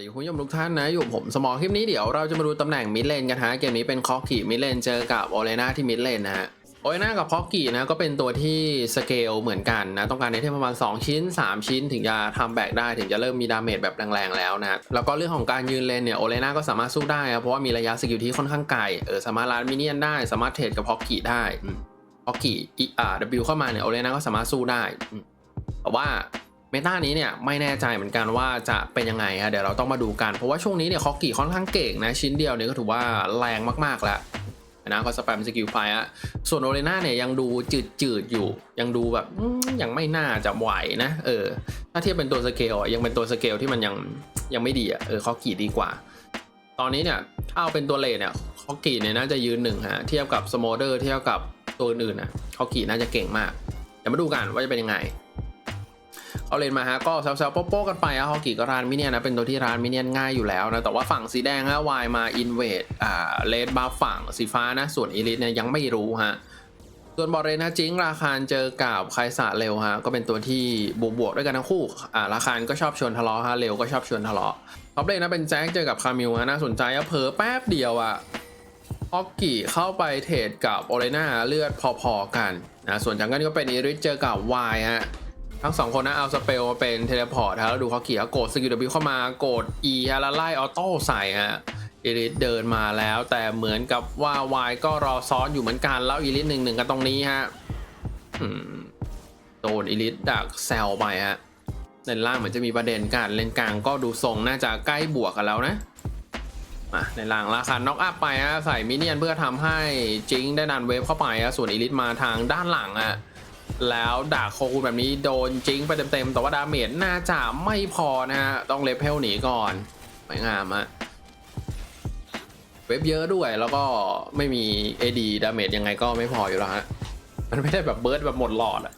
ดีคุณผู้ชมทุกท่านนะ อยู่ผมสมอคลิปนี้เดี๋ยวเราจะมาดูตำแหน่งมิดเลนกันฮะเกมนี้เป็นคอกี้มิดเลนเจอกับโอเลนาที่มิดเลนนะฮะโอเลนากับคอกี้นะก็เป็นตัวที่สเกลเหมือนกันนะต้องการในเทมประมาณ 2 ชิ้น 3 ชิ้น ถึงจะทำแบกได้ถึงจะเริ่มมีดาเมจแบบแรงๆแล้วนะแล้วก็เรื่องของการยืนเลนเนี่ยโอเลนาก็สามารถสู้ได้เพราะว่ามีระยะสกิลที่ค่อนข้างไกลเออสามารถลัดมินเนี่ยนได้สามารถเทรดกับฮอกกี้ได้ฮอกกี้อีอ่า W เข้ามาเนี่ยโอเลนาก็สามารถสู้ได้แต่ว่า เมตานี้เนี่ยไม่แน่ใจเหมือนกันว่าจะเป็นยังไงฮะเดี๋ยวเราต้องมาดูกันเพราะว่าช่วงนี้เนี่ยคอกกี้ค่อนข้างเก่งนะชิ้นเดียวเนี่ยก็ถือว่าแรงมากๆแล้วนะก็สแปมสกิลไฟอะส่วนโอเลน่าเนี่ยยังดูจืดๆอยู่ ยังดูแบบยังไม่น่าจะไหวนะเออถ้าเทียบเป็นตัวสเกลอะยังเป็นตัวสเกลที่มันยังยังไม่ดีอะเออคอกกี้ดีกว่า ตอนนี้เนี่ยถ้าเอาเป็นตัวเลทเนี่ยคอกกี้เนี่ยน่าจะยืนหนึ่งฮะเทียบกับสโมเดอร์เทียบกับตัวอื่นๆนะคอกกี้น่าจะเก่งมากเดี๋ยวมาดูกันว่าจะเป็นยังไง เอาเลนมาฮะก็แซวๆโป๊ะๆกันไปอะฮอกิก็ร้านมิเนียนนะเป็นตัวที่ร้านมิเนียนง่ายอยู่แล้วนะแต่ว่าฝั่งสีแดงฮะวายมาอินเวดอ่าเลดบัฟฝั่งสีฟ้านะส่วนอีลิทเนี่ยยังไม่รู้ฮะส่วนบอเรนนะจิงราคาเจอกับไคสะเร็วฮะก็เป็นตัวที่บวกบวกๆด้วยกันทั้งคู่อ่าราคาก็ชอบชวนทะเลาะฮะเร็วก็ชอบชวนทะเลาะท็อปเลนนะเป็นแจ็คเจอกับคามิลฮะน่าสนใจอะเผลอแป๊บเดียวอะฮอกกี้เข้าไปเทรดกับโอเลน่าเลือดพอๆกันนะส่วนจังกันก็เป็นอีริทเจอกับวายฮะ ทั้งสองคนนะเอาสเปลมาเป็นเทเลพอร์ตฮะแล้วดูเขาเขี่เขาโกดสกิลวเข้ามากด E ฮะแล้วไล่ออโต้ใส่ฮะอีลิทเดินมาแล้ว แต่เหมือนกับว่าวายก็รอซ้อนอยู่เหมือนกันแล้วอีลิทหนึ่งหนึ่งกันตรงนี้ฮะโดนอีลิทดักแซลไปฮะเลนล่างเหมือนจะมีประเด็นกันเลนกลางก็ดูทรงน่าจะใกล้บวกกันแล้วนะมาในล่างราคาน็อกอัพไปฮะใส่มินเนี่ยนเพื่อทำให้จิงได้ดันเวฟเข้าไปฮะส่วนอีลิทมาทางด้านหลังอะ แล้วดาบโคคูนแบบนี้โดนจิงไปเต็มๆ แต่ว่าดาเมจน่าจะไม่พอนะฮะ ต้องเลเพลหนีก่อนสวยงามอะเว็บเยอะด้วยแล้วก็ไม่มี AD ดาเมจยังไงก็ไม่พออยู่แล้วฮะ มันไม่ได้แบบเบิร์ดแบบหมดหลอดอะ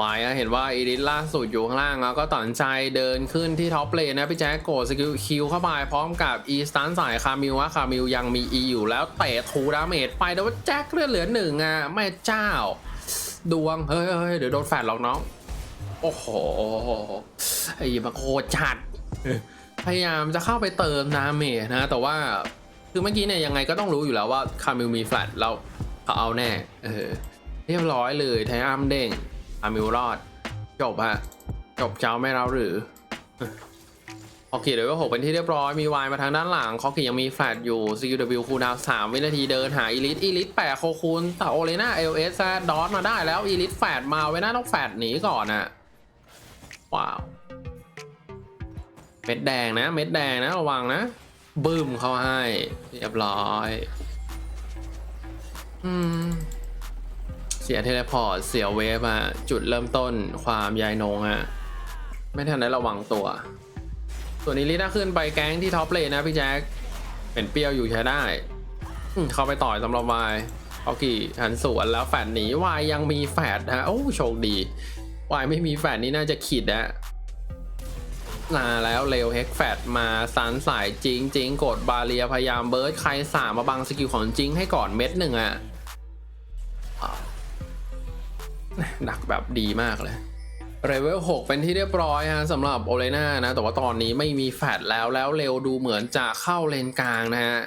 วายอะเห็นว่าอีดิทล่าสุดอยู่ข้างล่างแล้วก็ตัดสินใจเดินขึ้นที่ท็อปเลนนะพี่แจ๊คโกดสกิลคิวเข้าไปพร้อมกับอีสตันสายคามิวว่าคามิวยังมี E อยู่แล้วเตะทูดาเมจไปแต่ว่าแจ็คเลือดเหลือหนึ่งอะแม่เจ้า ดวง เฮ้ยเฮ้ยเดี๋ยวโดนแฟดหรอกน้อง โอ้โห ไอ้มาโคตรจัด พยายามจะเข้าไปเติมนาเมจนะ แต่ว่าคือเมื่อกี้เนี่ยยังไงก็ต้องรู้อยู่แล้วว่าคามิลมีแฟลตเราเขาเอาแน่ เออ เรียบร้อยเลยไทอัมเด้งคามิลรอด จบฮะ จบเจ้าไม่เราหรือ คอกี้เลเวลหกเป็นที่เรียบร้อย มีวายมาทางด้านหลัง คอกี้ยังมีแฟลตอยู่ CQW คูดาวสามวินาทีเดินหาอีลิทอีลิทแปะโคคูนแต่โอเลน่าเอลเอสดอทมาได้แล้วอีลิทแฟดมาไว้น้าต้องแฟดหนีก่อนอะว้าว เม็ดแดงนะ เม็ดแดงนะระวังนะ บึ้มเขาให้ เรียบร้อย อืม เสียเทเลพอร์ต เสียเวฟอะจุดเริ่มต้นความยายนงอะไม่ทันได้ระวังตัว ส่วนนี้ลิน่าขึ้นไปแก๊งที่ท็อปเลยนะพี่แจ็คเป็นเปรี้ยวอยู่ใช้ได้ เข้าไปต่อยสำหรับวายเอากี่หันสวนแล้วแฟดหนีวายยังมีแฟดฮะโอ้โชคดีวายไม่มีแฟดนี่น่าจะขีดนะมาแล้วเร็วเฮกแฟดมาซันสายจริงจริงกดบาเรียพยายามเบิร์ดใครสามมาบังสกิลของจริงให้ก่อนเม็ดหนึ่งอะอะดักแบบดีมากเลย เลเวล6เป็นที่เรียบร้อยฮะสำหรับโอเลน่านะ แต่ว่าตอนนี้ไม่มีแฟดแล้วแล้วเร็วดูเหมือนจะเข้าเลนกลางนะฮะ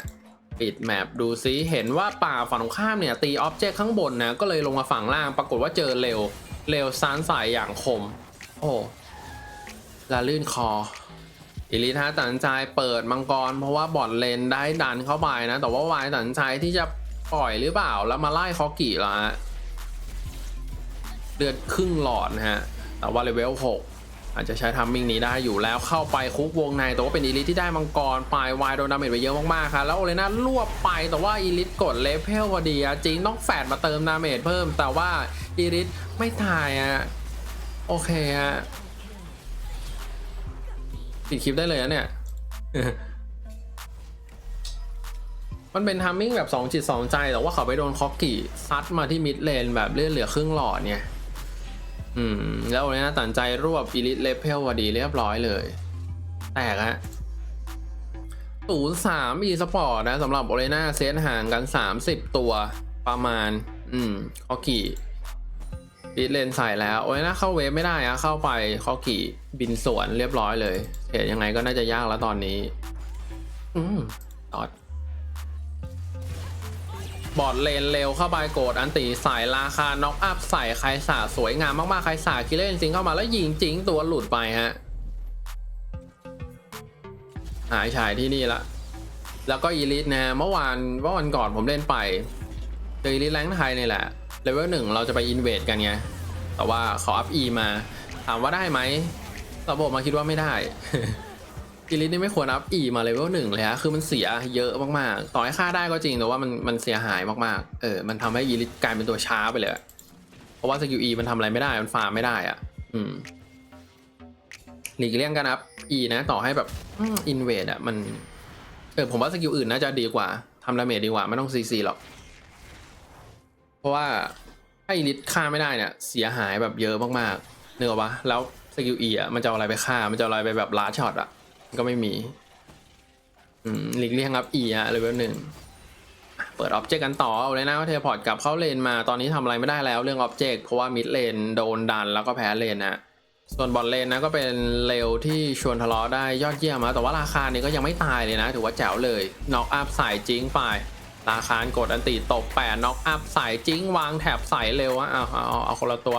ปิดแมปดูซิเห็นว่าป่าฝั่งตรงข้ามเนี่ย ตีออบเจกต์ข้างบนนะก็เลยลงมาฝั่งล่างปรากฏว่าเจอเร็วเร็วซานสายอย่างคม โอ้ละลื่นคออิลิทฮะตัดใจเปิดมังกร เพราะว่าบอดเลนได้ดันเข้าไปนะ แต่ว่าวายตัดใจที่จะปล่อยหรือเปล่าแล้วมาไล่คอกี่ละฮะเลือดครึ่งหลอดนะฮะ แต่ว่าเลเวล6อาจจะใช้ทัมมิ่งนี้ได้อยู่แล้วเข้าไปคุกวงในแต่ว่าเป็นอีลิทที่ได้มังกรปลายวายโดนดาเมจไปเยอะมากๆครับแล้วโอเลน่ารวบไปแต่ว่าอีลิทกดเลเวลพอดีจริงต้องแฟดมาเติมดาเมจเพิ่ม แต่ว่าอีลิทไม่ตายอะโอเคฮะปิดคลิปได้เลยนะเนี่ย มันเป็นทัมมิ่งแบบ2จิต2ใจ แต่ว่าเขาไปโดนคอกกี้ซัดมาที่มิดเลนแบบเลือดเหลือครึ่งหลอดเนี่ย อืม แล้วโอเลน่าตัดใจรวบอีลิทเลเพลพอดีเรียบร้อยเลย แตกฮะศูนย์สามอีสปอร์ตนะสำหรับโอเลน่าเซตห่างกัน30ตัวประมาณ อืมคอกี้ปิดเลนใส่แล้ว โอ้ยนะเข้าเวฟไม่ได้อะเข้าไปข้อกี่บินสวนเรียบร้อยเลยเห็นยังไงก็น่าจะยากแล้วตอนนี้ อืมตอด บอดเลนเร็วเข้าไปโกดอันตีใส่ราคาน็อกอัพใส่ใครสาสวยงามมากๆใครสาคิเลนจริงเข้ามาแล้วยิงจริงตัวหลุดไปฮะหายฉายที่นี่ละแล้วก็อีลิทนะเมื่อวานเมื่อวันก่อนผมเล่นไปเจออีลิทแรงไทยนี่แหละเลเวลหนึ่งเราจะไปอินเวดกันไงแต่ว่าขออัพอีมาถามว่าได้ไหมระบบมาคิดว่าไม่ได้ อีลิทนี่ไม่ควรอัพอีมาเลเวลหนึ่งเลยฮะคือมันเสียเยอะมากๆ ต่อให้ค่าได้ก็จริงแต่ว่ามันมันเสียหายมากๆ เออ มันทำให้อีลิทกลายเป็นตัวช้าไปเลย เพราะว่าสกิลอีมันทำอะไรไม่ได้ มันฟาร์มไม่ได้อะ อืม หลีกเลี่ยงการอัพอีนะ ต่อให้แบบอินเวดอะ มัน เออ ผมว่าสกิลอื่นน่าจะดีกว่าทำดาเมจดีกว่า ไม่ต้องซีซีหรอก เพราะว่าถ้าอีลิทฆ่าไม่ได้เนี่ย เสียหายแบบเยอะมากๆเนื้ออกปะแล้วสกิลอีอะ มันจะเอาอะไรไปฆ่า มันจะเอาอะไรไปแบบลาช็อตอะ ก็ไม่มี อืมหลีกเลี่ยงอัพอีอะเลเวลหนึ่งเปิดอ็อบเจกต์กันต่อเอาเลยนะว่าเทเลพอร์ตกลับเข้าเลนมาตอนนี้ทำอะไรไม่ได้แล้วเรื่องอ็อบเจกต์เพราะว่ามิดเลนโดนดันแล้วก็แพ้เลนนะส่วนบอลเลนนะก็เป็นเร็วที่ชวนทะเลาะได้ยอดเยี่ยมนะแต่ว่าราคานี้ก็ยังไม่ตายเลยนะ ถือว่าแจ๋วเลยน็อกอัพใส่จิงไปราคากดอันติตบแปดน็อกอัพใส่จิงวางแถบใส่เร็วอะอาเอาเอาเอาคนละตัว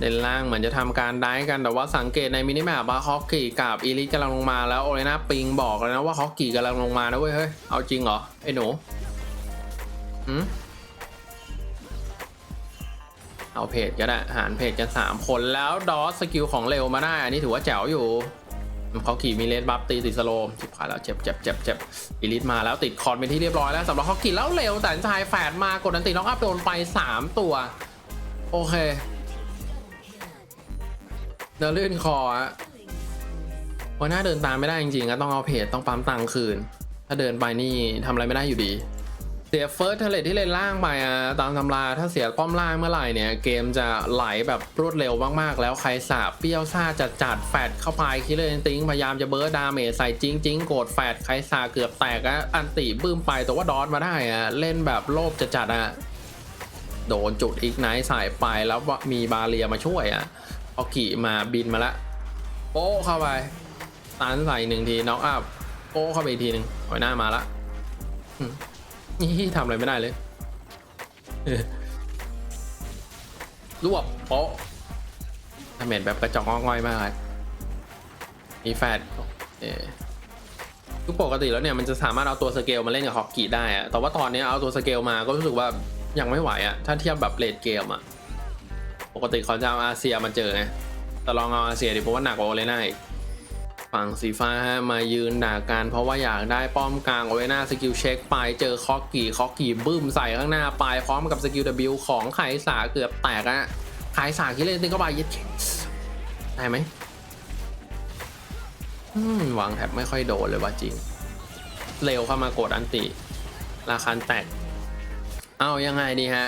เลนล่างเหมือนจะทำการได้กันแต่ว่าสังเกตในมินิแมปว่าฮอกกี้กับอีลิทกำลังลงมาแล้วโอเลนาปิงบอกเลยนะว่าฮอกกี้กำลังลงมานะเว้ยเฮ้ยเอาจริงเหรอไอ้หนูหืมเอาเพจก็ได้หารเพจกัน3คนแล้วดอสสกิลของเร็วมาได้ อันนี้ถือว่าแจ๋วอยู่เขาขี่มีเลนบัฟตีติดสโลมจิบขาแล้วเจ็บเจ็บเจ็บเจ็บอีลิทมาแล้วติดคอนเป็นที่เรียบร้อยแล้วสำหรับฮอกกี้แล้วเร็วแต่ชายแฝดมากดอันติล็อกอัพโดนไป 3 ตัว โอเค เดินลื่นคออะวันหน้าเดินตามไม่ได้จริงๆก็ต้องเอาเพจต้องปั๊มตังค์คืน ถ้าเดินไปนี่ทำอะไรไม่ได้อยู่ดี เสียเฟิร์สเทเลตที่เลนล่างไปอะตามตำราถ้าเสียป้อมล่างเมื่อไหร่เนี่ย เกมจะไหลแบบรวดเร็วมากๆ แล้วใครสาบเปรี้ยวซ่าจัดจัดแฟดเข้าไปคิดเลยติงพยายามจะเบิร์ดดาเมจใส่จริงจริงๆโกรธแฟดใครสาเกือบแตกอะอันติบึ้มไปแต่ว่าดอทมาได้อะเล่นแบบโลภจัดจัดอะโดนจุดอีกไนท์ใส่ไปแล้วมีบาเรียมาช่วยอะ พอขี่มาบินมาละ โป๊เข้าไปตันใส่หนึ่งทีน็อกอัพโป๊เข้าไปอีกทีหนึ่งหอยหน้ามาละนี่ทำอะไรไม่ได้เลยรวบโป๊ะทำเห็นแบบกระจอกงอกง่อยมากเลยมีแฟดเออทุกปกติแล้วเนี่ยมันจะสามารถเอาตัวสเกลมาเล่นกับฮอกกี้ได้อะแต่ว่าตอนนี้เอาตัวสเกลมาก็รู้สึกว่ายังไม่ไหวอะถ้าเทียบแบบเลดเกมอะ ปกติเขาจะเอาอาเซียมาเจอไงแต่ลองเอาอาเซียดิเพราะว่าหนักกว่าโอเลน่าอีกฝั่งสีฟ้าฮะมายืนด่ากันเพราะว่าอยากได้ป้อมกลางเอาไว้หน้าสกิลเช็คไปเจอคอกกี่คอกกี่บึ้มใส่ข้างหน้าไปพร้อมกับสกิล W ของไขสาเกือบแตกอะไขสาคิดเล่นติงเข้าไปยึดได้ไหมวางแถบไม่ค่อยโดนเลยว่าจริง เร็วเข้ามากดอันติ ราคาแตก เอายังไงดีฮะ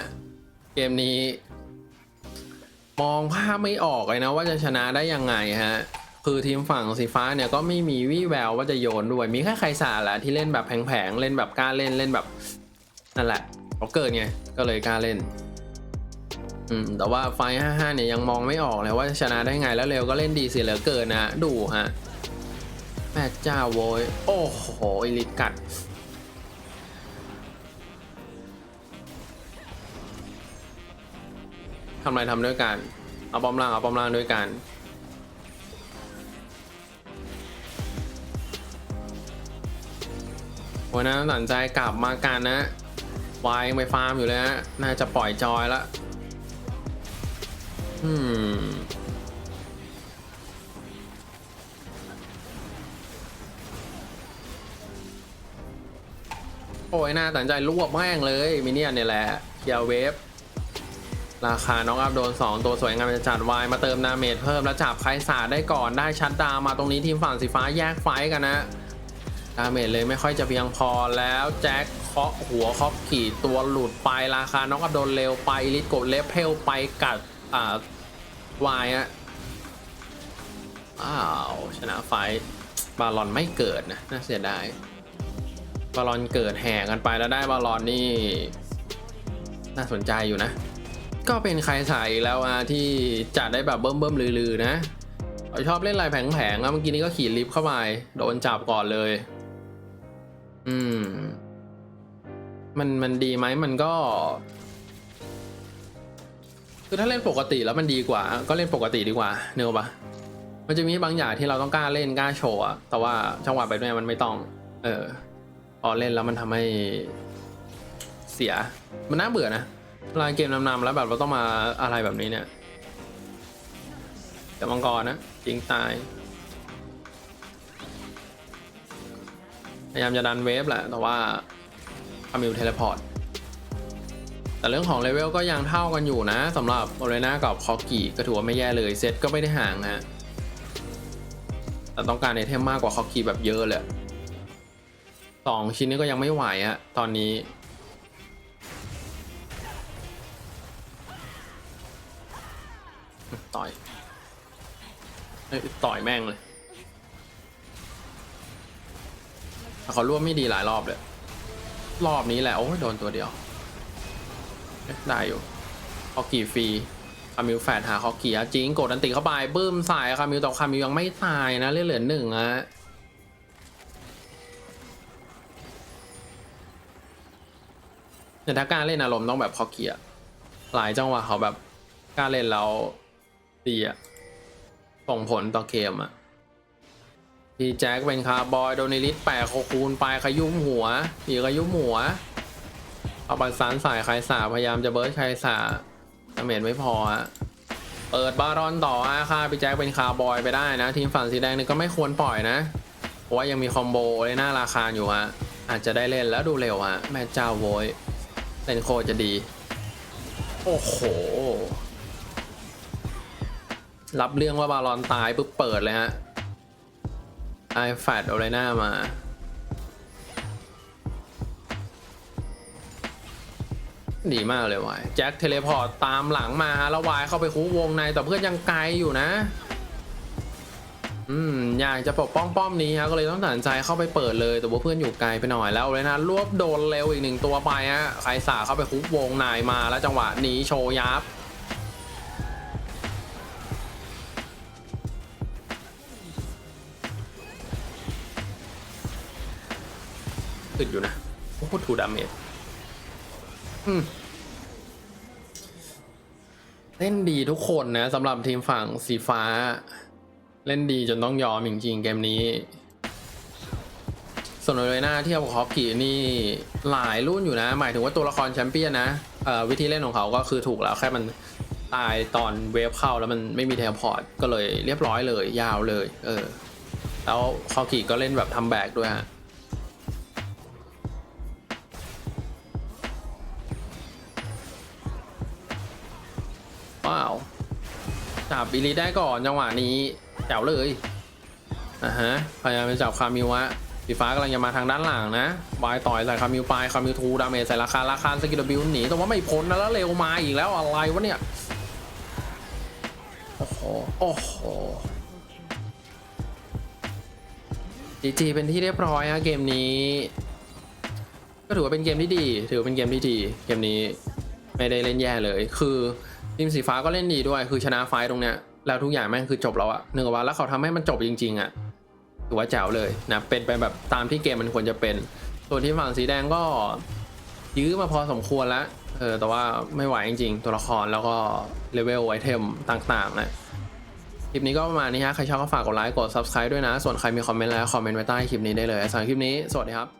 เกมนี้ มองภาพไม่ออกเลยนะว่าจะชนะได้ยังไงฮะ คือทีมฝั่งสีฟ้าเนี่ยก็ไม่มีวี่แววว่าจะโยนด้วย มีแค่ใครสาแหละที่เล่นแบบแผงๆ เล่นแบบกล้าเล่นเล่นแบบนั่นแหละเขาเกิดไง ก็เลยกล้าเล่น อืม แต่ว่าไฟห้าเนี่ยยังมองไม่ออกเลยว่าจะชนะได้ไงแล้วเร็วก็เล่นดีเสียเหลือเกินนะ ดูฮะแม่เจ้าโวยโอ้โหอิลิทกัด ทำอะไรทำด้วยกัน เอาป้อมล่างเอาป้อมล่างด้วยกันวันนั้นตัดสินใจกลับมากันนะวายยังไปฟาร์มอยู่เลยฮะน่าจะปล่อยจอยละอืมโอ้ยน่าตัดใจรวบแม่งเลยมินเนี่ยนเนี่ยแหละเคียวเวฟ ราคาน้องอัพโดน 2 ตัวสวยงามจะจัดวายมาเติมดาเมจเพิ่มแล้วจับไคสาได้ก่อนได้ชัดดามาตรงนี้ทีมฝั่งสีฟ้าแยกไฟกันนะดาเมจเลยไม่ค่อยจะเพียงพอแล้วแจ็คเคาะหัวเคาะขี่ตัวหลุดไปราคาน้องอัพโดนเร็วไปลิทกดเลฟเพลไปกัดอ่าวายอะอ้าวชนะไฟบาลอนไม่เกิดนะน่าเสียดายบาลอนเกิดแห่กันไปแล้วได้บาลอนนี่น่าสนใจอยู่นะ ก็เป็นใครสายอีกแล้วอะที่จัดได้แบบเบิ่มเบิ่มลือๆนะเขาชอบเล่นลายแผงๆอะเมื่อกี้นี้ก็ขี่ลิฟต์เข้าไปโดนจับก่อนเลย อืม มันมันดีไหมมันก็ คือถ้าเล่นปกติแล้วมันดีกว่า ก็เล่นปกติดีกว่าเนอะปะมันจะมีบางอย่างที่เราต้องกล้าเล่นกล้าโชว์แต่ว่าจังหวะแบบนี้มันไม่ต้อง เออพอเล่นแล้วมันทำให้เสีย มันน่าเบื่อนะ ลายเกมนำๆแล้วแบบเราต้องมาอะไรแบบนี้เนี่ยแต่มังกรนะจริงตาย พยายามจะดันเวฟแหละ แต่ว่าคามิวเทเลพอร์ต แต่เรื่องของเลเวลก็ยังเท่ากันอยู่นะสำหรับโอเรนากับคอกิก็ถือว่าไม่แย่เลยเซตก็ไม่ได้ห่างฮะแต่ต้องการไอเทมมากกว่าคอกิแบบเยอะเลยสองชิ้นนี้ก็ยังไม่ไหวอะตอนนี้ ต่อยเอ้ยต่อยแม่งเลยแต่เขาร่วมไม่ดีหลายรอบเลย รอบนี้แหละโอ้ยโดนตัวเดียวเอ๊ะได้อยู่คอกี่ฟรีคามิวแฟดหาคอกี่อะจริงกดอันติเข้าไปบึ้มใส่คามิวต่อคามิวยังไม่ตายนะเลือดเหลือหนึ่งอะแต่ถ้ากล้ารเล่นอารมณ์ต้องแบบคอกี่อะหลายจังหวะเขาแบบกล้ารเล่นแล้วีอะส่งผลต่อเกมอะพี่แจ็คเป็นคาร์บอยโดนิลิสแปะโคคูนไปขยุ่มหัวอีกขยุ่มหัว เอาบันสานสายใครสาพยายามจะเบิร์ดใครสาดาเมจไม่พอฮะเปิดบารอนต่ออาค่าพี่แจ็คเป็นคาร์บอยไปได้นะ ทีมฝั่งสีแดงนี่ก็ไม่ควรปล่อยนะเพราะว่ายังมีคอมโบเลยหน้าราคาอยู่ฮะอาจจะได้เล่นแล้วดูเร็วฮะแม่เจ้าโวยเล่นโคจะดี โอ้โห รับเรื่องว่าบารอนตายปุ๊บเปิดเลยฮะไอแฟดอะไรหน้ามา ดีมากเลยวายแจ็คเทเลพอร์ตตามหลังมาฮะแล้ววายเข้าไปคุกวงในแต่เพื่อนยังไกลอยู่นะ อืมอยากจะปกป้องป้อมนี้ฮะก็เลยต้องตัดสินใจเข้าไปเปิดเลยแต่ว่าเพื่อนอยู่ไกลไปหน่อยแล้วเลยนะรวบโดนเร็วอีกหนึ่งตัวไปฮะใครสาเข้าไปคุกวงในมาแล้วจังหวะนี้โชยับ ขึ้นอยู่นะโอ้โหถูดาเมจอืมเล่นดีทุกคนนะสำหรับทีมฝั่งสีฟ้า เล่นดีจนต้องยอมจริงๆเกมนี้ ส่วนเลยหน้าเทียบกับฮอกกี้นี่หลายรุ่นอยู่นะ หมายถึงว่าตัวละครแชมเปี้ยนนะวิธีเล่นของเขาก็คือถูกแล้วแค่มันตายตอนเวฟเข้าแล้วมันไม่มีเทลพอร์ตก็เลยเรียบร้อยเลยยาวเลย เออ แล้วฮอกกี้ก็เล่นแบบทำแบกด้วยฮะ ว้าวจับบิลลี่ได้ก่อนจังหวะนี้แจ๋วเลยอะฮะพยายามไปจับคามิวะสีฟ้ากำลังจะมาทางด้านหลังนะบายต่อยใส่คามิวไปคามิวทูดาเมจใส่ราคาราคาสกิลบิลหนีแต่ว่าไม่พ้นนะแล้วเร็วมาอีกแล้วอะไรวะเนี่ยโอ้โหโอ้โหจีจีเป็นที่เรียบร้อยฮะเกมนี้ ก็ถือว่าเป็นเกมที่ดี ถือเป็นเกมที่ดี เกมนี้ไม่ได้เล่นแย่เลย คือ ทีมสีฟ้าก็เล่นดีด้วย คือชนะไฟตรงเนี้ยแล้วทุกอย่างแม่งคือจบแล้วอะหนึ่งวันแล้วเขาทำให้มันจบจริง ๆอะถือว่าแจ๋วเลยนะเป็นไปแบบตามที่เกมมันควรจะเป็น ส่วนที่ฝั่งสีแดงก็ยื้อมาพอสมควรแล้วเออแต่ว่าไม่ไหวจริง ๆ ตัวละครแล้วก็เลเวลไอเทมต่างๆนะคลิปนี้ก็ประมาณนี้ฮะใครชอบก็ฝากกดไลค์กด subscribe ด้วยนะ ส่วนใครมีคอมเมนต์แล้วคอมเมนต์ไว้ใต้คลิปนี้ได้เลยสำหรับคลิปนี้สวัสดีครับ